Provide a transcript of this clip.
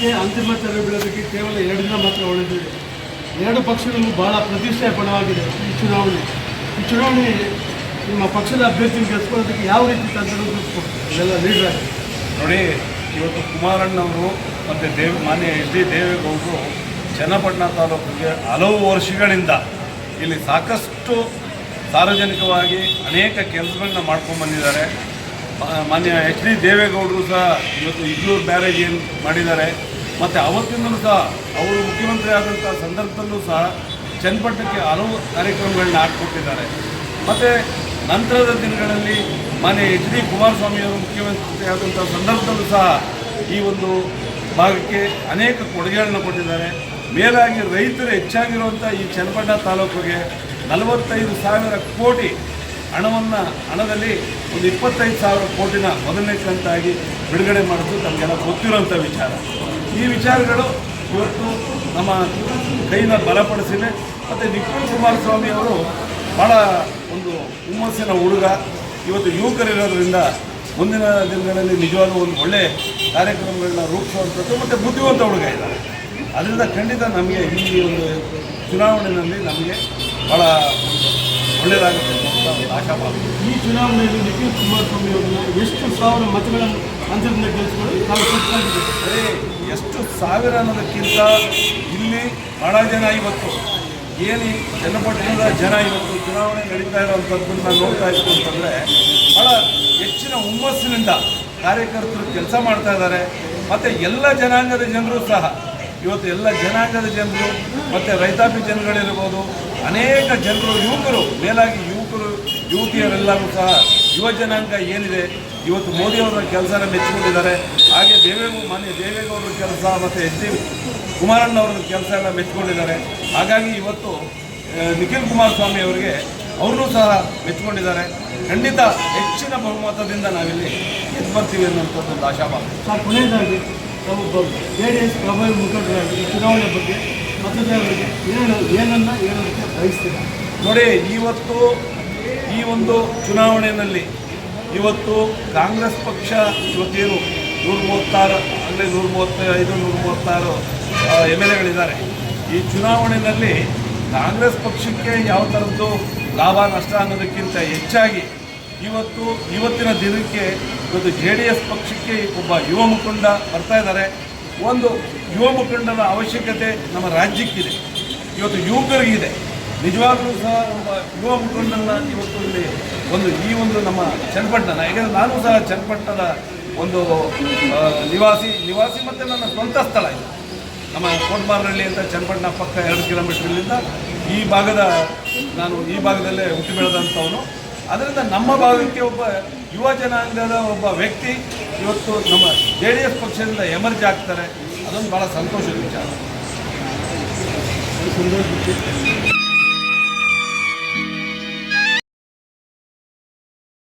ಚುನಾವಣೆಗೆ ಅಂತಿಮ ತೆರೆ ಬೀಳೋದಕ್ಕೆ ಕೇವಲ ಎರಡು ಮಾತ್ರ ಉಳಿದಿದೆ ಎರಡು ಪಕ್ಷಗಳಿಗೂ ಬಹಳ ಪ್ರತಿಷ್ಠಾಪನವಾಗಿದೆ ಈ ಚುನಾವಣೆ. ಈ ಚುನಾವಣೆ ನಿಮ್ಮ ಪಕ್ಷದ ಅಭ್ಯರ್ಥಿ ಗೆಲ್ಸ್ಕೊಳ್ಳೋದಕ್ಕೆ ಯಾವ ರೀತಿ ತಂತ್ರಗಳು ಇದೆಲ್ಲ ಲೀಡರ್ ನೋಡಿ, ಇವತ್ತು ಕುಮಾರಣ್ಣವರು ಮತ್ತು ದೇವ್, ಮಾನ್ಯ ಎಚ್ ಡಿ ದೇವೇಗೌಡರು ಚನ್ನಪಟ್ಟಣ ತಾಲೂಕಿಗೆ ಹಲವು ವರ್ಷಗಳಿಂದ ಇಲ್ಲಿ ಸಾಕಷ್ಟು ಸಾರ್ವಜನಿಕವಾಗಿ ಅನೇಕ ಕೆಲಸಗಳನ್ನ ಮಾಡ್ಕೊಂಡು ಬಂದಿದ್ದಾರೆ. ಮಾನ್ಯ ಎಚ್ ಡಿ ದೇವೇಗೌಡರು ಸಹ ಇವತ್ತು ಇಗ್ಲೂರು ಬ್ಯಾರೇಜ್ ಏನು ಮಾಡಿದ್ದಾರೆ. ಮತ್ತು ಅವತ್ತಿಂದಲೂ ಸಹ ಅವರು ಮುಖ್ಯಮಂತ್ರಿ ಆದಂಥ ಸಂದರ್ಭದಲ್ಲೂ ಸಹ ಚನ್ನಪಟ್ಟಣಕ್ಕೆ ಹಲವು ಕಾರ್ಯಕ್ರಮಗಳನ್ನ ಹಾಕಿಕೊಟ್ಟಿದ್ದಾರೆ. ಮತ್ತು ನಂತರದ ದಿನಗಳಲ್ಲಿ ಮಾನ್ಯ ಎಚ್ ಡಿ ಕುಮಾರಸ್ವಾಮಿಯವರು ಮುಖ್ಯಮಂತ್ರಿ ಆದಂಥ ಸಂದರ್ಭದಲ್ಲೂ ಸಹ ಈ ಒಂದು ಭಾಗಕ್ಕೆ ಅನೇಕ ಕೊಡುಗೆಗಳನ್ನ ಕೊಟ್ಟಿದ್ದಾರೆ. ಮೇಲಾಗಿ ರೈತರು ಹೆಚ್ಚಾಗಿರುವಂಥ ಈ ಚನ್ನಪಟ್ಟಣ ತಾಲೂಕಿಗೆ ನಲವತ್ತೈದು ಸಾವಿರ ಕೋಟಿ ಹಣವನ್ನು ಹಣದಲ್ಲಿ ಒಂದು ಇಪ್ಪತ್ತೈದು ಸಾವಿರ ಕೋಟಿನ ಮೊದಲನೇ ಕಂತಾಗಿ ಬಿಡುಗಡೆ ಮಾಡೋದು ತಮಗೆಲ್ಲ ಗೊತ್ತಿರುವಂಥ ವಿಚಾರ. ಈ ವಿಚಾರಗಳು ಇವತ್ತು ನಮ್ಮ ಕೈನ ಬಲಪಡಿಸಿದೆ. ಮತ್ತು ನಿಖಿಲ್ ಕುಮಾರಸ್ವಾಮಿ ಅವರು ಭಾಳ ಒಂದು ಹುಮ್ಮಸ್ಸಿನ ಹುಡುಗ. ಇವತ್ತು ಯುವಕರಿರೋದ್ರಿಂದ ಮುಂದಿನ ದಿನಗಳಲ್ಲಿ ನಿಜವಾಗ್ಲೂ ಒಂದು ಒಳ್ಳೆಯ ಕಾರ್ಯಕ್ರಮಗಳನ್ನ ರೂಪಿಸುವಂಥದ್ದು ಮತ್ತು ಬುದ್ಧಿವಂತ ಹುಡುಗ ಇದ್ದಾರೆ. ಅದರಿಂದ ಖಂಡಿತ ನಮಗೆ ಈ ಒಂದು ಚುನಾವಣೆಯಲ್ಲಿ ನಮಗೆ ಭಾಳ ಒಳ್ಳೆಯದಾಗುತ್ತೆ ಅಂತ ಒಂದು ಆಶಾಭಾವ ಈ ಚುನಾವಣೆಯಲ್ಲಿ ನಿಖಿಲ್ ಕುಮಾರಸ್ವಾಮಿ ಅವರು ಎಷ್ಟು ಸಾವಿರ ಮತಗಳನ್ನು ಅಂತರದಿಂದ ಗೆಲ್ಲಿಸಿಕೊಂಡು ತಾವು ಸಾವಿರ ಅನ್ನೋದಕ್ಕಿಂತ ಇಲ್ಲಿ ಬಹಳ ಜನ ಇವತ್ತು ಏನು ಜನಪಟ್ಟಣದ ಜನ ಇವತ್ತು ಚುನಾವಣೆ ನಡೀತಾ ಇರೋವಂಥದ್ದನ್ನ ನೋಡ್ತಾ ಇತ್ತು ಅಂತಂದರೆ ಭಾಳ ಹೆಚ್ಚಿನ ಹುಮ್ಮಸ್ಸಿನಿಂದ ಕಾರ್ಯಕರ್ತರು ಕೆಲಸ ಮಾಡ್ತಾ ಇದ್ದಾರೆ. ಮತ್ತು ಎಲ್ಲ ಜನಾಂಗದ ಜನರು ಸಹ, ಇವತ್ತು ಎಲ್ಲ ಜನಾಂಗದ ಜನರು, ಮತ್ತು ರೈತಾಪಿ ಜನಗಳಿರ್ಬೋದು, ಅನೇಕ ಜನರು, ಯುವಕರು, ಮೇಲಾಗಿ ಯುವಕರು, ಯುವತಿಯರೆಲ್ಲರೂ ಸಹ ಯುವ ಜನಾಂಗ ಏನಿದೆ ಇವತ್ತು ಮೋದಿಯವರ ಕೆಲಸನ ಮೆಚ್ಚಿಕೊಂಡಿದ್ದಾರೆ. ಹಾಗೆ ದೇವೇಗೌಡ ಮಾನ್ಯ ದೇವೇಗೌಡರ ಕೆಲಸ ಮತ್ತು ಎಚ್ ಡಿ ಕುಮಾರಣ್ಣವ್ರ ಕೆಲಸ ಎಲ್ಲ ಮೆಚ್ಚಿಕೊಂಡಿದ್ದಾರೆ. ಹಾಗಾಗಿ ಇವತ್ತು ನಿಖಿಲ್ ಕುಮಾರಸ್ವಾಮಿ ಅವರಿಗೆ ಅವ್ರನ್ನೂ ಸಹ ಮೆಚ್ಚಿಕೊಂಡಿದ್ದಾರೆ. ಖಂಡಿತ ಹೆಚ್ಚಿನ ಬಹುಮತದಿಂದ ನಾವಿಲ್ಲಿ ಎದ್ದು ಬರ್ತೀವಿ ಅನ್ನುವಂಥದ್ದು ಒಂದು ಆಶಾಭಾವ. ಸರ್ ಕೊನೆಯದಾಗಿ ತಾವು ಜೆ ಡಿ ಎಸ್ ಪ್ರಭಾವಿ ಮುಖಂಡರಾಗಿ ಚುನಾವಣೆ ಬಗ್ಗೆ ಮತದಾರರಿಗೆ ಏನು ಏನನ್ನು ಹೇಳೋದಕ್ಕೆ ಬಯಸ್ತೀರಾ? ನೋಡಿ ಇವತ್ತು ಈ ಒಂದು ಚುನಾವಣೆಯಲ್ಲಿ ಇವತ್ತು ಕಾಂಗ್ರೆಸ್ ಪಕ್ಷ ಇವತ್ತೇನು ನೂರ ಮೂವತ್ತಾರು ಅಂದರೆ ನೂರ ಮೂವತ್ತೈದು ನೂರ ಮೂವತ್ತಾರು ಎಂ ಎಲ್ ಎಗಳಿದ್ದಾರೆ. ಈ ಚುನಾವಣೆಯಲ್ಲಿ ಕಾಂಗ್ರೆಸ್ ಪಕ್ಷಕ್ಕೆ ಯಾವ ಥರದ್ದು ಲಾಭ, ನಷ್ಟ ಅನ್ನೋದಕ್ಕಿಂತ ಹೆಚ್ಚಾಗಿ ಇವತ್ತು, ಇವತ್ತಿನ ದಿನಕ್ಕೆ ಇವತ್ತು ಜೆ ಡಿ ಎಸ್ ಪಕ್ಷಕ್ಕೆ ಒಬ್ಬ ಯುವ ಮುಖಂಡ ಬರ್ತಾ ಇದ್ದಾರೆ. ಒಂದು ಯುವ ಮುಖಂಡನ ಅವಶ್ಯಕತೆ ನಮ್ಮ ರಾಜ್ಯಕ್ಕಿದೆ. ಇವತ್ತು ಯುವಕರಿಗಿದೆ. ನಿಜವಾಗ್ಲೂ ಸಹ ಒಬ್ಬ ಯುವ ಮುಖಂಡನ್ನ ಇವತ್ತು ಇಲ್ಲಿ ಒಂದು ಈ ಒಂದು ನಮ್ಮ ಚನ್ನಪಟ್ಟಣ, ಯಾಕಂದರೆ ನಾನು ಸಹ ಚನ್ನಪಟ್ಟಣದ ಒಂದು ನಿವಾಸಿ ನಿವಾಸಿ ಮತ್ತು ನನ್ನ ಸ್ವಂತ ಸ್ಥಳ ಇದು. ನಮ್ಮ ಕೋಟ್ಮಾರಹಳ್ಳಿ ಅಂತ ಚನ್ನಪಟ್ಟಣ ಪಕ್ಕ ಎರಡು ಕಿಲೋಮೀಟ್ರ್ಲಿಂದ ಈ ಭಾಗದ, ನಾನು ಈ ಭಾಗದಲ್ಲೇ ಹುಟ್ಟಿ ಬೆಳೆದಂಥವನು ಅದರಿಂದ ನಮ್ಮ ಭಾಗಕ್ಕೆ ಒಬ್ಬ ಯುವ ಜನಾಂಗದ ಒಬ್ಬ ವ್ಯಕ್ತಿ ಇವತ್ತು ನಮ್ಮ ಜೆ ಡಿ ಎಸ್ ಪಕ್ಷದಿಂದ ಎಮರ್ಜ್ ಆಗ್ತಾರೆ. ಅದೊಂದು ಭಾಳ ಸಂತೋಷದ ವಿಚಾರ.